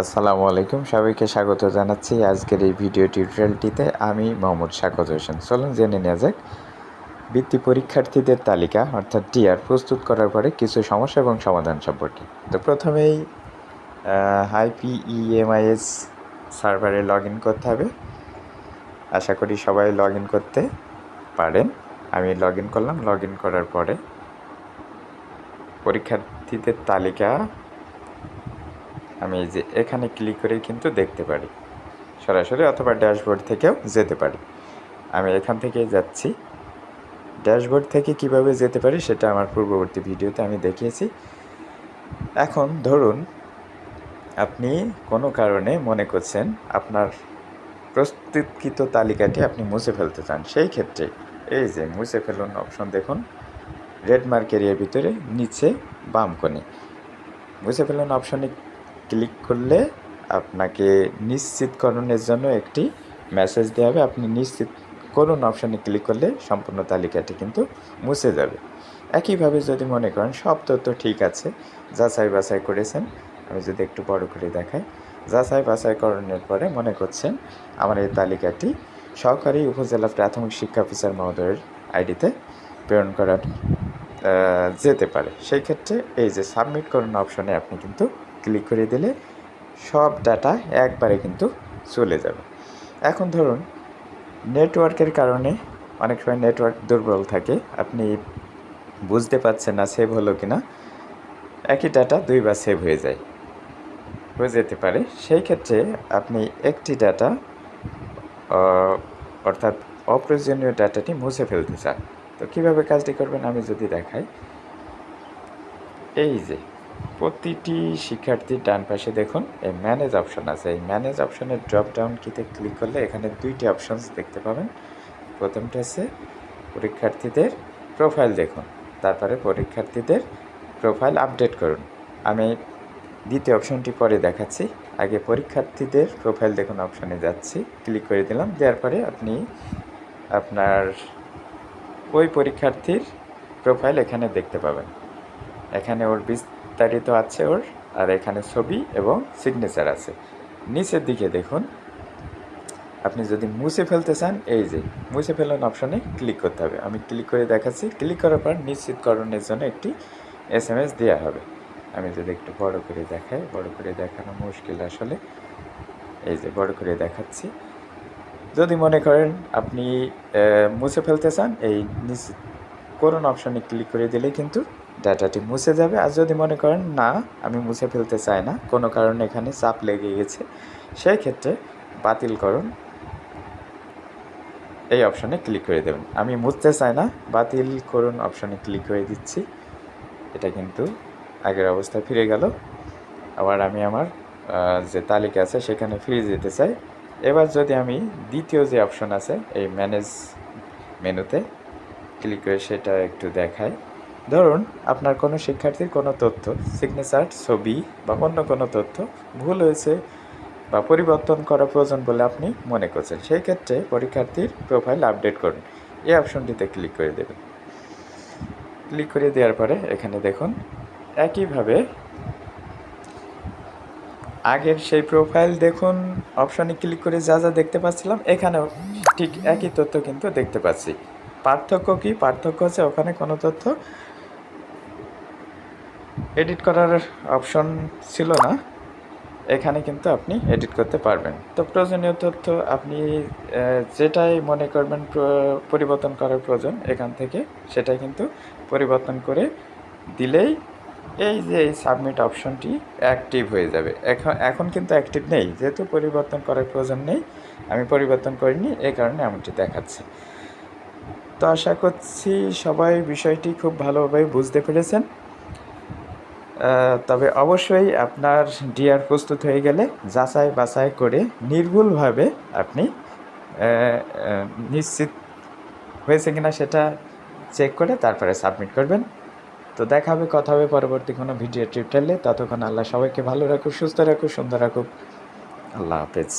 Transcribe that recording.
আসসালামু আলাইকুম। সবাইকে স্বাগত জানাচ্ছি আজকের এই ভিডিও টিউটোরিয়ালটিতে। আমি মোহাম্মদ শাকত হোসেন। চলুন জেনে নেওয়া যাক। বৃত্তি পরীক্ষার্থীদের তালিকা, অর্থাৎ টিআর, প্রস্তুত করার পরে কিছু সমস্যা এবং সমাধান সম্পর্কে। তো প্রথমেই আইপিইএমআইএস সার্ভারে লগ ইন করতে হবে। আশা করি সবাই লগ ইন করতে পারেন। আমি লগ ইন করলাম। লগ ইন করার পরে পরীক্ষার্থীদের তালিকা আমি এই যে এখানে ক্লিক করে কিন্তু দেখতে পারি। সরাসরি অথবা ড্যাশবোর্ড থেকেও যেতে পারি। আমি এখান থেকে যাচ্ছি। ড্যাশবোর্ড থেকে কীভাবে যেতে পারি সেটা আমার পূর্ববর্তী ভিডিওতে আমি দেখিয়েছি। এখন ধরুন, আপনি কোনো কারণে মনে করছেন আপনার প্রস্তুতকৃত তালিকাটি আপনি মুছে ফেলতে চান, সেই ক্ষেত্রে এই যে মুছে ফেলুন অপশন দেখুন রেড মার্ক এরিয়ার ভিতরে নিচে বাম কোণে। মুছে ফেলুন অপশনে ক্লিক করলে আপনাকে নিশ্চিতকরণের জন্য একটি মেসেজ দেওয়া হবে। আপনি নিশ্চিত করুন অপশানে ক্লিক করলে সম্পূর্ণ তালিকাটি কিন্তু মুছে যাবে। একইভাবে যদি মনে করেন সব তথ্য ঠিক আছে, যাচাই বাছাই করেছেন, আমি যদি একটু বড় করে দেখাই। যাচাই বাছাইকরণের পরে মনে করছেন আমার এই তালিকাটি সহকারী উপজেলা প্রাথমিক শিক্ষা অফিসার মহোদয়ের আইডিতে প্রেরণ করার যেতে পারে। সেই ক্ষেত্রে এই যে সাবমিট করুন অপশনে আপনি কিন্তু ক্লিক করে দিলে সব ডাটা একবারে কিন্তু চলে যাবে। এখন ধরুন নেটওয়ার্কের কারণে অনেক সময় নেটওয়ার্ক দুর্বল থাকে, আপনি বুঝতে পারছেন না সেভ হলো কি না একই ডাটা দুইবার সেভ হয়ে যায়। হয়ে যেতে পারে। সেই ক্ষেত্রে আপনি একটি ডাটা অর্থাৎ অপ্রয়োজনীয় ডাটাটি মুছে ফেলতে চান। তো কীভাবে কাজটি করবেন আমি যদি দেখাই। এই যে প্রতিটি শিক্ষার্থীর ডান পাশে দেখুন এই ম্যানেজ অপশন আছে। এই ম্যানেজ অপশনের ড্রপ ডাউন কিতে ক্লিক করলে এখানে দুইটি অপশনস দেখতে পাবেন। প্রথমটা হচ্ছে পরীক্ষার্থীদের প্রোফাইল দেখুন, তারপরে পরীক্ষার্থীদের প্রোফাইল আপডেট করুন। আমি দ্বিতীয় অপশনটি পরে দেখাচ্ছি। আগে পরীক্ষার্থীদের প্রোফাইল দেখুন অপশনে যাচ্ছি ক্লিক করে দিলাম, দেওয়ার পরে আপনি আপনার ওই পরীক্ষার্থীর প্রোফাইল এখানে দেখতে পাবেন। এখানে ওর বিস্তারিত আছে ওর, আর এখানে ছবি এবং সিগনেচার আছে। নিচের দিকে দেখুন, আপনি যদি মুছে ফেলতে চান, এই যে মুছে ফেলুন অপশনে ক্লিক করতে হবে। আমি ক্লিক করে দেখাচ্ছি। ক্লিক করার পর নিশ্চিতকরণের জন্য একটি এস এম এস দেওয়া হবে। আমি যদি একটু বড় করে দেখাই, বড় করে দেখানো মুশকিল আসলে। এই যে বড় করে দেখাচ্ছি। যদি মনে করেন আপনি মুছে ফেলতে চান, এই নিশ্চিত করুন অপশনে ক্লিক করে দিলে কিন্তু ডাটাটি মুছে যাবে। আর যদি মনে করেন, না, আমি মুছে ফেলতে চাই না, কোনো কারণে এখানে চাপ লেগে গেছে, সেই ক্ষেত্রে বাতিল করুন। এই অপশানে ক্লিক করে দেবেন। আমি মুছতে চাই না, বাতিল করুন অপশানে ক্লিক করে দিচ্ছি। এটা কিন্তু আগের অবস্থায় ফিরে গেল। আবার আমি আমার যে তালিকা আছে, সেখানে ফিরে যেতে চাই। এবার যদি আমি দ্বিতীয় যে অপশন আছে, এই ম্যানেজ মেনুতে ক্লিক করে সেটা একটু দেখাই। ধরুন, আপনার কোনো শিক্ষার্থীর কোনো তথ্য সিগনেচার ছবি বা অন্য কোনো তথ্য ভুল হয়েছে বা পরিবর্তন করা প্রয়োজন বলে আপনি মনে করছেন, সেই ক্ষেত্রে পরীক্ষার্থীর প্রোফাইল আপডেট করুন। এই অপশনটিতে ক্লিক করে দেবেন। ক্লিক করে দেওয়ার পরে এখানে দেখুন, একইভাবে আগের সেই প্রোফাইল দেখুন অপশনে ক্লিক করে যা যা দেখতে পাচ্ছিলাম, এখানেও ঠিক একই তথ্য কিন্তু দেখতে পাচ্ছি। পার্থক্য কি? পার্থক্য হচ্ছে ওখানে কোনো তথ্য এডিট করার অপশন ছিল না। এখানে কিন্তু আপনি এডিট করতে পারবেন। তো প্রয়োজনীয় তথ্য আপনি যেটাই মনে করবেন পরিবর্তন করার প্রয়োজন, এখান থেকে সেটাই কিন্তু পরিবর্তন করে দিলেই এই যে এই সাবমিট অপশনটি অ্যাক্টিভ হয়ে যাবে। এখন এখন কিন্তু অ্যাক্টিভ নেই। যেহেতু পরিবর্তন করার প্রয়োজন নেই, আমি পরিবর্তন করিনি, এই কারণে এমনটি দেখাচ্ছে। তো আশা করছি সবাই বিষয়টি খুব ভালোভাবে বুঝতে পেরেছেন। তবে অবশ্যই আপনার ডিআর প্রস্তুত হয়ে গেলে যাচাই বাছাই করে নির্ভুলভাবে আপনি নিশ্চিত হয়েছে কিনা সেটা চেক করে তারপরে সাবমিট করবেন। তো দেখা হবে, কথা হবে পরবর্তী কোনো ভিডিও টিউটোরিয়ালে। ততক্ষণ আল্লাহ সবাইকে ভালো রাখুক, সুস্থ রাখুক, সুন্দর রাখুক। আল্লাহ হাফেজ।